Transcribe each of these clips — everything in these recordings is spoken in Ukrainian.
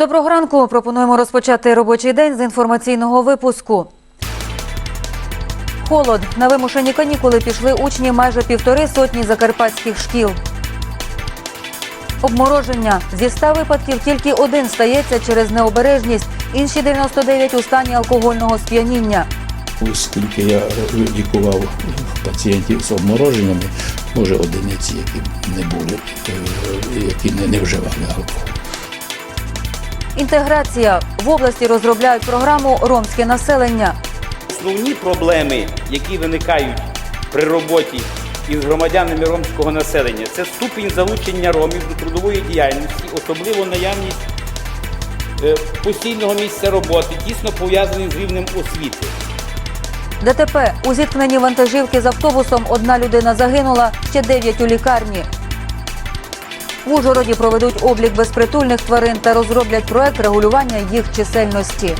Доброго ранку. Пропонуємо розпочати робочий день з інформаційного випуску. Холод. На вимушені канікули пішли учні майже півтори сотні закарпатських шкіл. Обмороження. Зі ста випадків тільки один стається через необережність, інші 99 у стані алкогольного сп'яніння. Оскільки я лікував пацієнтів з обмороженнями, може одиниці, які не були, е, які не, не вживали алкоголь. Інтеграція. В області розробляють програму Ромське населення. Основні проблеми, які виникають при роботі із громадянами ромського населення, це ступінь залучення ромів до трудової діяльності, особливо наявність е, постійного місця роботи, тісно пов'язаний з рівнем освіти. ДТП. У зіткненні вантажівки з автобусом одна людина загинула, ще дев'ять у лікарні. В Ужгороді проведуть облік безпритульних тварин та розроблять проект регулювання їх чисельності.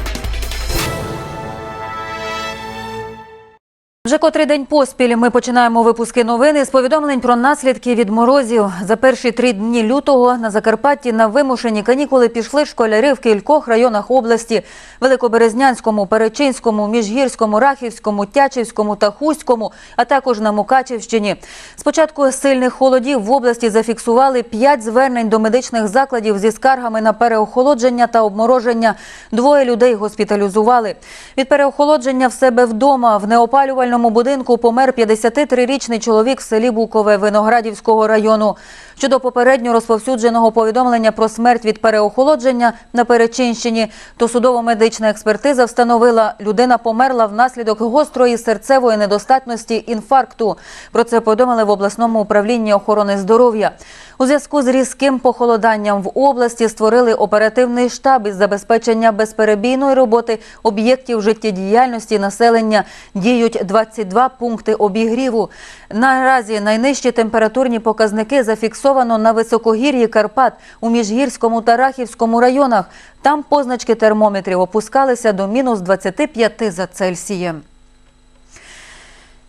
Вже котрий день поспіль ми починаємо випуски новини з повідомлень про наслідки від морозів. За перші три дні лютого на Закарпатті на вимушені канікули пішли школярі в кількох районах області: Великоберезнянському, Перечинському, Міжгірському, Рахівському, Тячівському та Хуському, а також на Мукачівщині. З початку сильних холодів в області зафіксували п'ять звернень до медичних закладів зі скаргами на переохолодження та обмороження. Двоє людей госпіталізували. Від переохолодження в себе вдома в неопалювальному будинку помер 53-річний чоловік в селі Букове Виноградівського району. Щодо попередньо розповсюдженого повідомлення про смерть від переохолодження на Перечинщині, то судово-медична експертиза встановила, людина померла внаслідок гострої серцевої недостатності інфаркту. Про це повідомили в обласному управлінні охорони здоров'я. У зв'язку з різким похолоданням в області створили оперативний штаб із забезпечення безперебійної роботи об'єктів життєдіяльності населення. Діють 22 пункти обігріву. Наразі найнижчі температурні показники зафіксовано на високогір'ї Карпат у Міжгірському та Рахівському районах. Там позначки термометрів опускалися до мінус 25 за Цельсієм.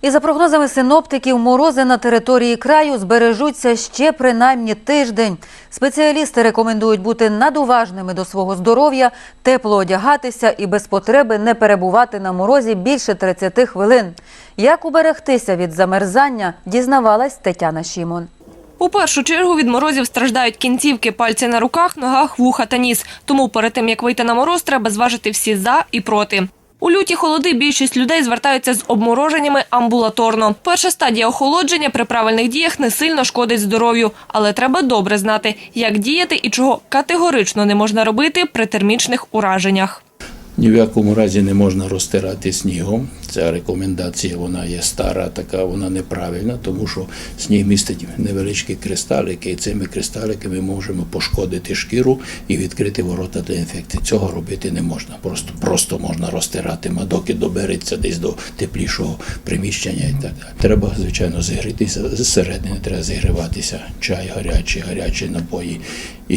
І за прогнозами синоптиків, морози на території краю збережуться ще принаймні тиждень. Спеціалісти рекомендують бути надуважними до свого здоров'я, тепло одягатися і без потреби не перебувати на морозі більше 30 хвилин. Як уберегтися від замерзання, дізнавалась Тетяна Шімон. У першу чергу від морозів страждають кінцівки, пальці на руках, ногах, вуха та ніс. Тому перед тим як вийти на мороз, треба зважити всі за і проти. У люті холоди більшість людей звертаються з обмороженнями амбулаторно. Перша стадія охолодження при правильних діях не сильно шкодить здоров'ю, але треба добре знати, як діяти і чого категорично не можна робити при термічних ураженнях. Ні в якому разі не можна розтирати снігом. Ця рекомендація вона є стара, така вона неправильна, тому що сніг містить невеличкі кристалики, і цими кристаликами ми можемо пошкодити шкіру і відкрити ворота для інфекції. Цього робити не можна. Просто просто можна розтирати, а доки добереться десь до теплішого приміщення і так далі. Треба, звичайно, зігрітися зсередини, треба зігріватися. Чай гарячий, гарячі напої і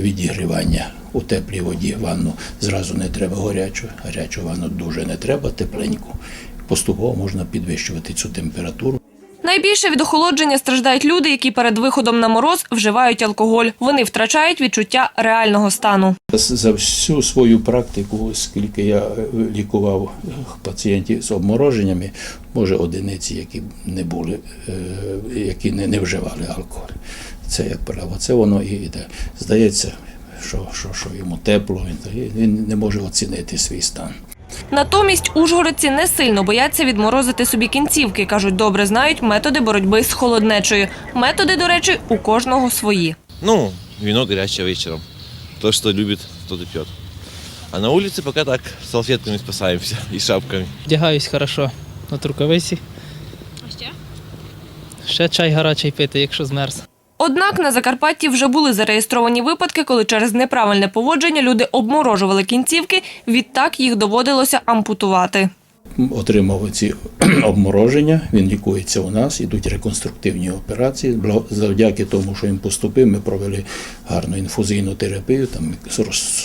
відігрівання у теплій воді ванну зразу не треба гарячу, гарячу ванну дуже не треба, тепленьку. Поступово можна підвищувати цю температуру. Найбільше від охолодження страждають люди, які перед виходом на мороз вживають алкоголь. Вони втрачають відчуття реального стану. За всю свою практику, скільки я е, лікував пацієнтів з обмороженнями, може одиниці, які не були, е, які не, не вживали алкоголь. Це як правило, це воно і йде. Здається, що, що, що йому тепло, він не може оцінити свій стан. Натомість ужгородці не сильно бояться відморозити собі кінцівки. кажуть, добре знають методи боротьби з холоднечею. Методи, до речі, у кожного свої. Ну, вино горячее вечером. То, что любит, тот и пьет. А на улице пока так, салфетками спасаемся и шапками. Вдягаюсь хорошо от рукавиці. А ще? Ще чай гарячий пити, якщо змерз. Однак на Закарпатті вже були зареєстровані випадки, коли через неправильне поводження люди обморожували кінцівки, відтак їх доводилося ампутувати. Отримав ці обмороження, він лікується у нас, ідуть реконструктивні операції. Завдяки тому, що він поступив, ми провели гарну інфузійну терапію, там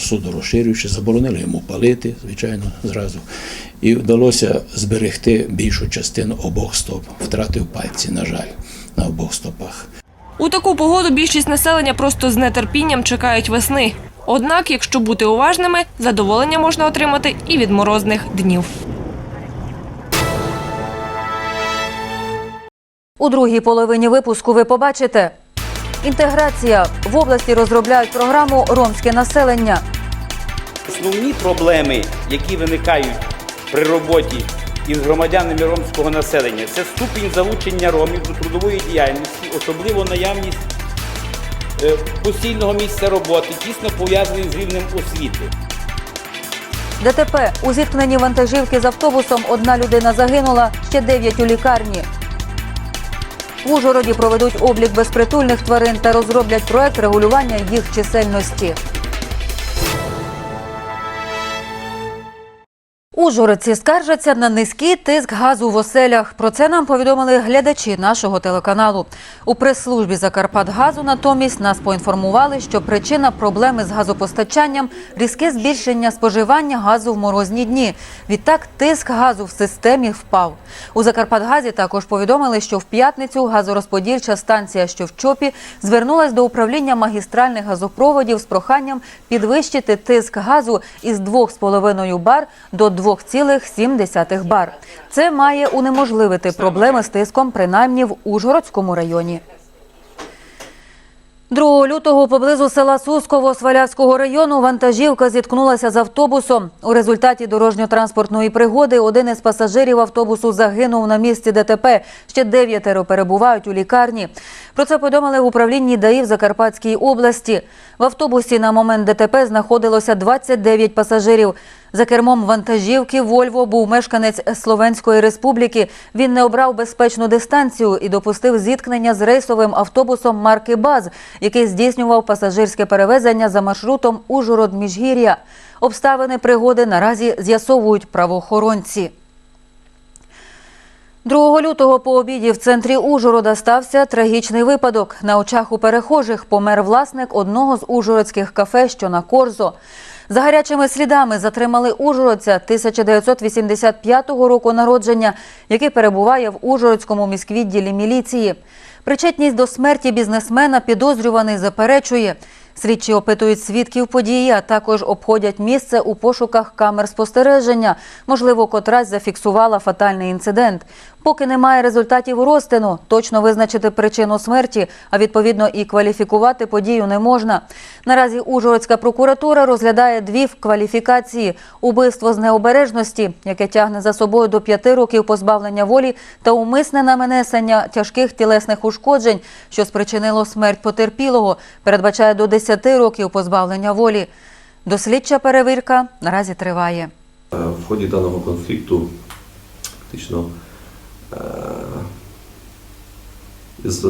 судорозширюючи, заборонили йому палити, звичайно, зразу. І вдалося зберегти більшу частину обох стоп. Втратив пальці, на жаль. У таку погоду більшість населення просто з нетерпінням чекають весни. Однак, якщо бути уважними, задоволення можна отримати і від морозних днів. У другій половині випуску ви побачите інтеграція в області розробляють програму Ромське населення. Основні проблеми, які виникають при роботі із громадянами ромського населення, це ступінь залучення ромів до трудової діяльності, особливо наявність е, постійного місця роботи, тісно пов'язаний з рівнем освіти. ДТП у зіткненні вантажівки з автобусом одна людина загинула, ще дев'ять у лікарні. В Ужгороді проведуть облік безпритульних тварин та розроблять проект регулювання їх чисельності. Ужгородці скаржаться на низький тиск газу в оселях. Про це нам повідомили глядачі нашого телеканалу. У прес-службі Закарпатгазу натомість нас поінформували, що причина проблеми з газопостачанням різке збільшення споживання газу в морозні дні. Відтак тиск газу в системі впав. У Закарпатгазі також повідомили, що в п'ятницю газорозподільча станція, що в ЧОПі, звернулась до управління магістральних газопроводів з проханням підвищити тиск газу із 2,5 бар до 2,7 бар. Це має унеможливити проблеми з тиском принаймні в Ужгородському районі. 2 лютого поблизу села Сусково Свалявського району вантажівка зіткнулася з автобусом. У результаті дорожньо-транспортної пригоди один із пасажирів автобусу загинув на місці ДТП. Ще дев'ятеро перебувають у лікарні. Про це повідомили в управлінні ДАІ в Закарпатській області. В автобусі на момент ДТП знаходилося 29 пасажирів. За кермом вантажівки Вольво був мешканець Словенської республіки. Він не обрав безпечну дистанцію і допустив зіткнення з рейсовим автобусом марки БАЗ, який здійснював пасажирське перевезення за маршрутом Ужгород-Міжгір'я. Обставини пригоди наразі з'ясовують правоохоронці. 2 лютого по обіді в центрі Ужгорода стався трагічний випадок. На очах у перехожих помер власник одного з ужгородських кафе, що на Корзо. За гарячими слідами затримали ужгородця 1985 року народження, який перебуває в Ужгородському міськвідділі міліції. Причетність до смерті бізнесмена підозрюваний заперечує. Слідчі опитують свідків події, а також обходять місце у пошуках камер спостереження. Можливо, котрась зафіксувала фатальний інцидент. Поки немає результатів розтину, точно визначити причину смерті, а відповідно і кваліфікувати подію не можна. Наразі Ужгородська прокуратура розглядає дві кваліфікації: убивство з необережності, яке тягне за собою до п'яти років позбавлення волі, та умисне нанесення тяжких тілесних ушкоджень, що спричинило смерть потерпілого, передбачає до 10 років позбавлення волі. Дослідча перевірка наразі триває. Е, В ході даного конфлікту фактично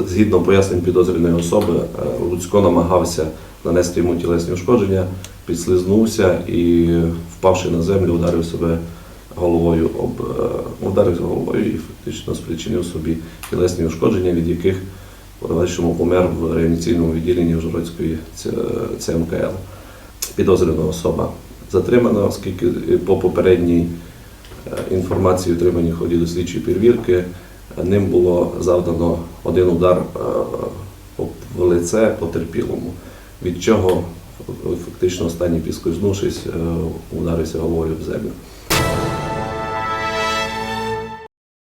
згідно пояснень підозрюваної особи, е, Луцько намагався нанести йому тілесні ушкодження, підслизнувся і, впавши на землю, ударив себе головою об е, ударився головою і фактично спричинив собі тілесні ушкодження, від яких в подальшому помер в реанімаційному відділенні Ужгородської ц- ЦМКЛ. Підозрювана особа затримана, оскільки е, по попередній е, інформації, отриманій в ході дослідчої перевірки, е, ним було завдано один удар е, в лице потерпілому, від чого е, фактично останній підскользнувшись, е, ударився головою в землю.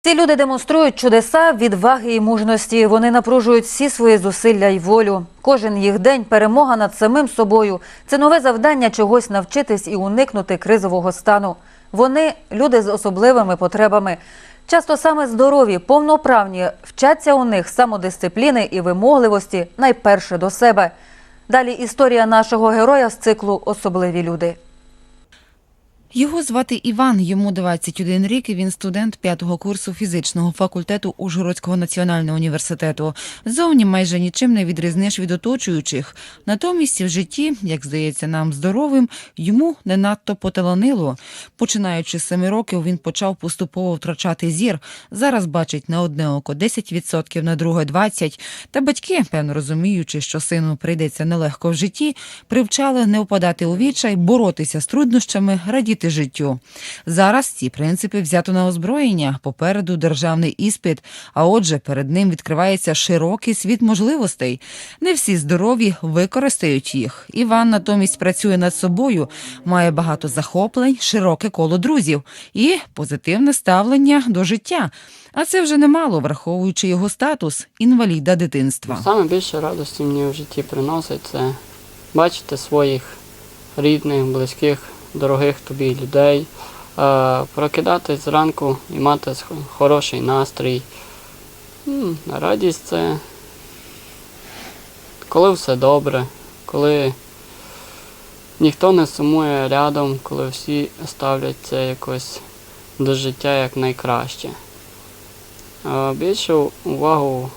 Ці люди демонструють чудеса відваги і мужності. Вони напружують всі свої зусилля й волю. Кожен їх день перемога над самим собою. Це нове завдання чогось навчитись і уникнути кризового стану. Вони люди з особливими потребами. Часто саме здорові, повноправні вчаться у них самодисципліни і вимогливості найперше до себе. Далі історія нашого героя з циклу Особливі люди. Його звати Іван, йому 21 рік, і він студент п'ятого курсу фізичного факультету Ужгородського національного університету. Зовні майже нічим не відрізниш від оточуючих. Натомість в житті, як здається нам здоровим, йому не надто поталанило. Починаючи з семи років, він почав поступово втрачати зір. Зараз бачить на одне око 10%, на друге 20%. Та батьки, певно розуміючи, що сину прийдеться нелегко в житті, привчали не впадати у відчай, боротися з труднощами, радіти радіти життю. Зараз ці принципи взято на озброєння. Попереду державний іспит, а отже, перед ним відкривається широкий світ можливостей. Не всі здорові використають їх. Іван натомість працює над собою, має багато захоплень, широке коло друзів і позитивне ставлення до життя. А це вже немало, враховуючи його статус інваліда дитинства. Саме більше радості мені в житті приносить це бачити своїх рідних, близьких, дорогих тобі людей, е, прокидатись зранку і мати хороший настрій. Радість це коли все добре, коли ніхто не сумує рядом, коли всі ставляться якось до життя як найкраще. А більшу увагу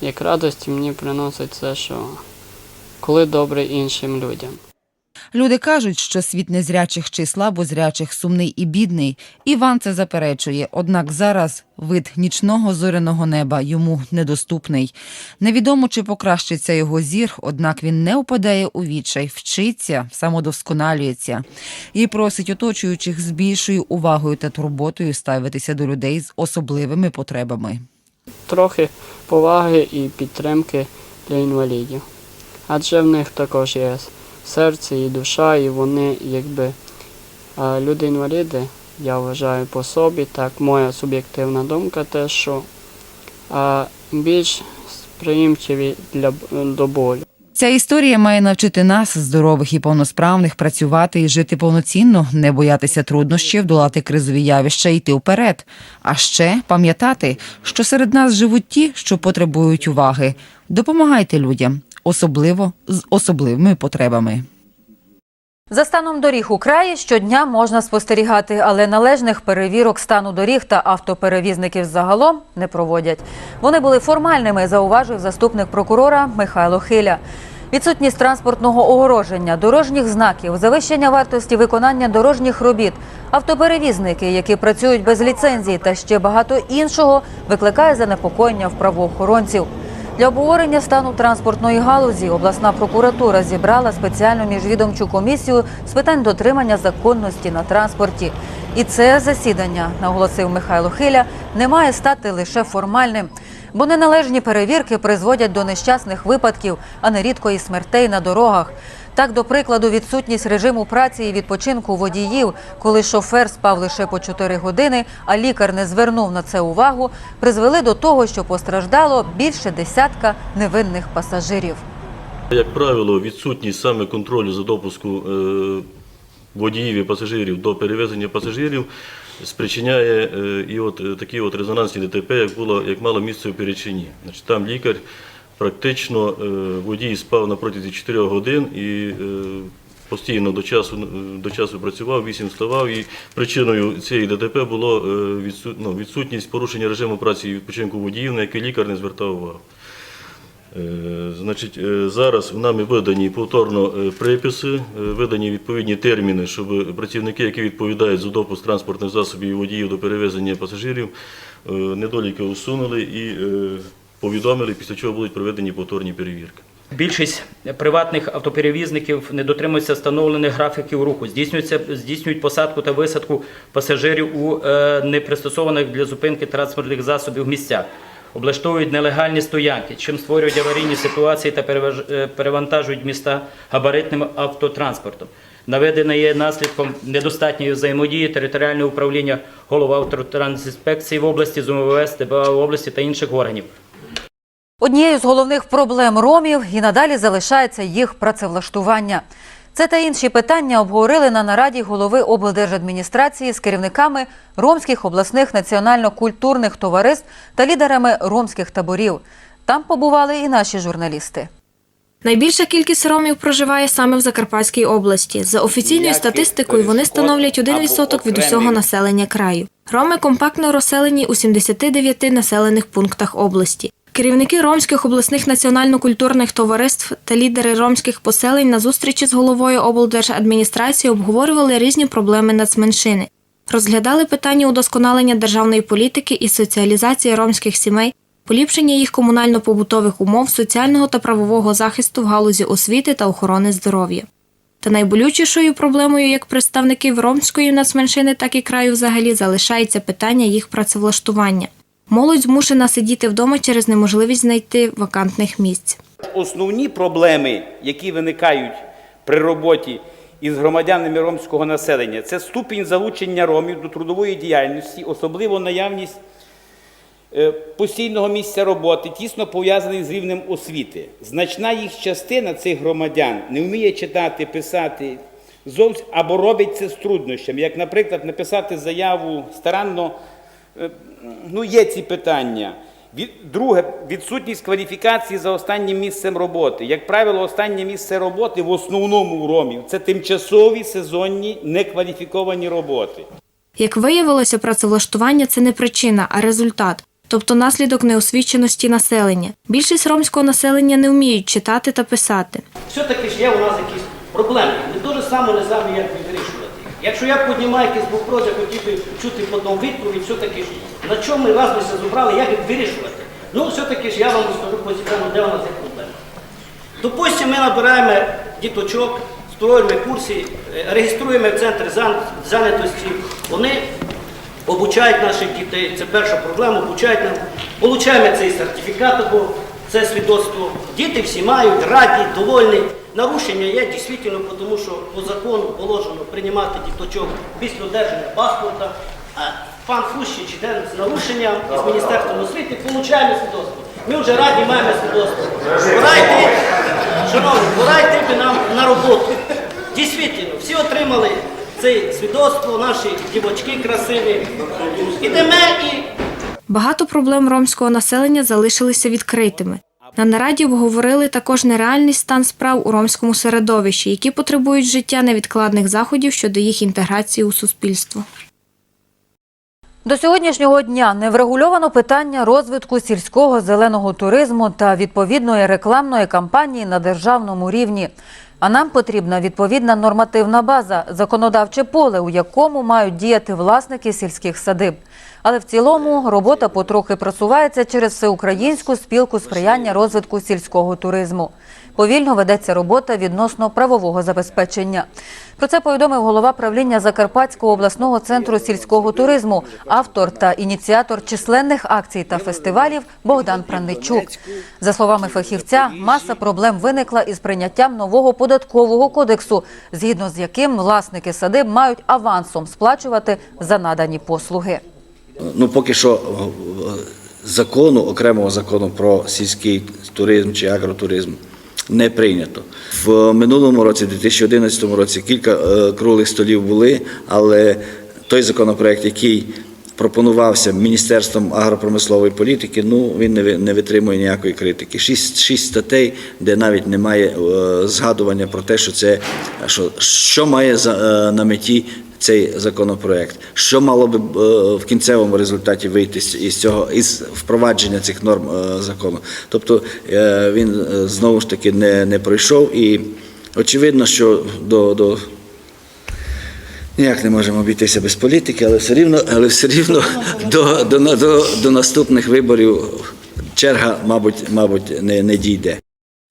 як радості мені приносить це, що коли добре іншим людям. Люди кажуть, що світ незрячих чи слабозрячих сумний і бідний. Іван це заперечує, однак зараз вид нічного зоряного неба йому недоступний. Невідомо, чи покращиться його зір, однак він не впадає у відчай, вчиться, самодосконалюється і просить оточуючих з більшою увагою та турботою ставитися до людей з особливими потребами. Трохи поваги і підтримки для інвалідів. Адже в них також є серце і душа, і вони якби люди-інваліди, я вважаю по собі, так моя суб'єктивна думка, те, що більш сприймчиві для, до болю. Ця історія має навчити нас, здорових і повносправних, працювати і жити повноцінно, не боятися труднощів, долати кризові явища йти вперед. А ще пам'ятати, що серед нас живуть ті, що потребують уваги. Допомагайте людям, особливо з особливими потребами. За станом доріг у краї щодня можна спостерігати, але належних перевірок стану доріг та автоперевізників загалом не проводять. Вони були формальними, зауважив заступник прокурора Михайло Хиля. Відсутність транспортного огороження, дорожніх знаків, завищення вартості виконання дорожніх робіт, автоперевізники, які працюють без ліцензії, та ще багато іншого викликає занепокоєння в правоохоронців. Для обговорення стану транспортної галузі обласна прокуратура зібрала спеціальну міжвідомчу комісію з питань дотримання законності на транспорті. І це засідання, наголосив Михайло Хиля, не має стати лише формальним. Бо неналежні перевірки призводять до нещасних випадків, а нерідко і смертей на дорогах. Так, до прикладу, відсутність режиму праці і відпочинку водіїв, коли шофер спав лише по 4 години, а лікар не звернув на це увагу, призвели до того, що постраждало більше десятка невинних пасажирів. Як правило, відсутність саме контролю за допуску е, водіїв і пасажирів до перевезення пасажирів спричиняє е, і от е, такі от резонансні ДТП, як було як мало місце у Перечині. Значить, там лікар практично е, водій спав на протязі 4 годин і е, постійно до часу е, до часу працював, 8 вставав. І причиною цієї ДТП було ну, відсутність порушення режиму праці і відпочинку водіїв, на який лікар не звертав увагу. Значить, зараз нами видані повторно приписи, видані відповідні терміни, щоб працівники, які відповідають за допуск транспортних засобів і водіїв до перевезення пасажирів, недоліки усунули і повідомили, після чого будуть проведені повторні перевірки. Більшість приватних автоперевізників не дотримуються встановлених графіків руху, здійснюються, здійснюють посадку та висадку пасажирів у е, непристосованих для зупинки транспортних засобів місцях, облаштовують нелегальні стоянки, чим створюють аварійні ситуації та е, перевантажують міста габаритним автотранспортом. Наведене є наслідком недостатньої взаємодії територіального управління голова автотрансінспекції в області, ЗУМВС, ТБА в області та інших органів. Однією з головних проблем ромів і надалі залишається їх працевлаштування. Це та інші питання обговорили на нараді голови облдержадміністрації з керівниками ромських обласних національно-культурних товариств та лідерами ромських таборів. Там побували і наші журналісти. Найбільша кількість ромів проживає саме в Закарпатській області. За офіційною статистикою вони становлять 1% від усього населення краю. Роми компактно розселені у 79 населених пунктах області. Керівники ромських обласних національно-культурних товариств та лідери ромських поселень на зустрічі з головою облдержадміністрації обговорювали різні проблеми нацменшини. Розглядали питання удосконалення державної політики і соціалізації ромських сімей, поліпшення їх комунально-побутових умов, соціального та правового захисту в галузі освіти та охорони здоров'я. Та найболючішою проблемою як представників ромської нацменшини, так і краю взагалі залишається питання їх працевлаштування. Молодь змушена сидіти вдома через неможливість знайти вакантних місць. Основні проблеми, які виникають при роботі із громадянами ромського населення, це ступінь залучення ромів до трудової діяльності, особливо наявність е, постійного місця роботи, тісно пов'язаний з рівнем освіти. Значна їх частина цих громадян не вміє читати, писати зовсім або робить це з труднощами. Як, наприклад, написати заяву старанно, ну є ці питання. Друге, відсутність кваліфікації за останнім місцем роботи. Як правило, останнє місце роботи в основному у ромів це тимчасові сезонні некваліфіковані роботи. Як виявилося, працевлаштування це не причина, а результат, тобто наслідок неосвіченості населення. Більшість ромського населення не вміють читати та писати. все-таки ж є у нас якісь проблеми. Ми дуже само не знаємо, як їх вирішувати. Якщо я піднімаю якийсь вопрос, я хотів би чути потім відповідь, все-таки ж на чому ми вас би се зібрали, як їх вирішувати. Ну, все-таки ж я вам скажу позитивно, де у нас є проблема. Допустимо, ми набираємо діточок, строїмо курси, е, реєструємо в центр зан- зайнятості. Вони обучають наших дітей. Це перша проблема, обучають нам. Получаємо цей сертифікат або це свідоцтво. Діти всі мають, раді, довольні. Нарушення є дійсно, тому що по закону положено приймати діточок після одержання паспорта. А пан Фущич йде з нарушенням із Міністерством освіти, получаємо свідоцтво. Ми вже раді маємо свідоцтво. Пора йти, шановні, би нам на роботу. Дійсно, всі отримали це свідоцтво, наші дівочки красиві. Ідемо і Багато проблем ромського населення залишилися відкритими. На нараді обговорили також нереальний стан справ у ромському середовищі, які потребують життя невідкладних заходів щодо їх інтеграції у суспільство. До сьогоднішнього дня не врегульовано питання розвитку сільського зеленого туризму та відповідної рекламної кампанії на державному рівні. А нам потрібна відповідна нормативна база, законодавче поле, у якому мають діяти власники сільських садиб. Але в цілому робота потрохи просувається через всеукраїнську спілку сприяння розвитку сільського туризму. Повільно ведеться робота відносно правового забезпечення. Про це повідомив голова правління Закарпатського обласного центру сільського туризму, автор та ініціатор численних акцій та фестивалів Богдан Пранничук. За словами фахівця, маса проблем виникла із прийняттям нового податкового кодексу, згідно з яким власники садиб мають авансом сплачувати за надані послуги. Ну, поки що е, закону, окремого закону про сільський туризм чи агротуризм не прийнято. В минулому році, 2011 році, кілька е, круглих столів були, але той законопроект, який пропонувався Міністерством агропромислової політики, ну він не ви- не витримує ніякої критики. Шість, шість статей, де навіть немає е, згадування про те, що це що, що має за, е, на меті цей законопроект. Що мало би е, в кінцевому результаті вийти із цього із впровадження цих норм е, закону? Тобто е, він знову ж таки не, не пройшов, і очевидно, що до, до Ніяк не можемо обійтися без політики, але все рівно, але все рівно до, до, до, до наступних виборів черга, мабуть, мабуть, не, не дійде.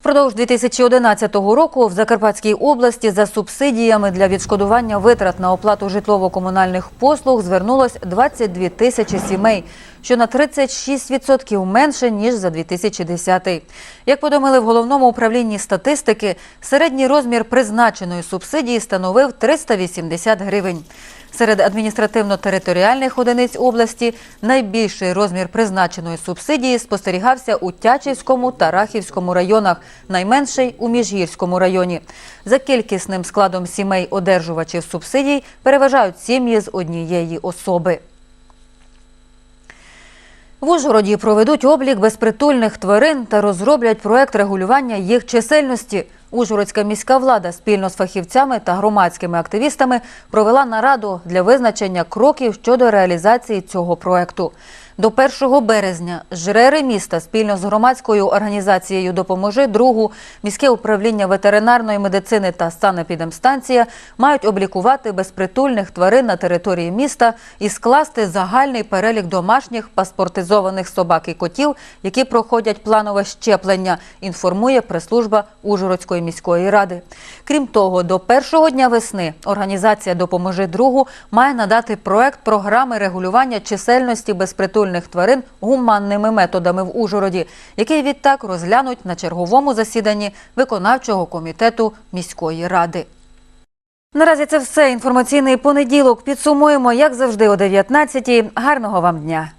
Впродовж 2011 року в Закарпатській області за субсидіями для відшкодування витрат на оплату житлово-комунальних послуг звернулось 22 тисячі сімей, що на 36% менше, ніж за 2010. Як повідомили в Головному управлінні статистики, середній розмір призначеної субсидії становив 380 гривень. Серед адміністративно-територіальних одиниць області найбільший розмір призначеної субсидії спостерігався у Тячівському та Рахівському районах, найменший у Міжгірському районі. За кількісним складом сімей одержувачів субсидій переважають сім'ї з однієї особи. В Ужгороді проведуть облік безпритульних тварин та розроблять проект регулювання їх чисельності. Ужгородська міська влада спільно з фахівцями та громадськими активістами провела нараду для визначення кроків щодо реалізації цього проекту. До 1 березня жрери міста спільно з громадською організацією «Допоможи другу» міське управління ветеринарної медицини та санепідемстанція мають облікувати безпритульних тварин на території міста і скласти загальний перелік домашніх паспортизованих собак і котів, які проходять планове щеплення, інформує прес-служба Ужгородської міської ради. Крім того, до першого дня весни організація «Допоможи другу» має надати проект програми регулювання чисельності безпритульних тварин гуманними методами в Ужгороді, який відтак розглянуть на черговому засіданні виконавчого комітету міської ради. Наразі це все. Інформаційний понеділок. Підсумуємо, як завжди, о 19-й. Гарного вам дня!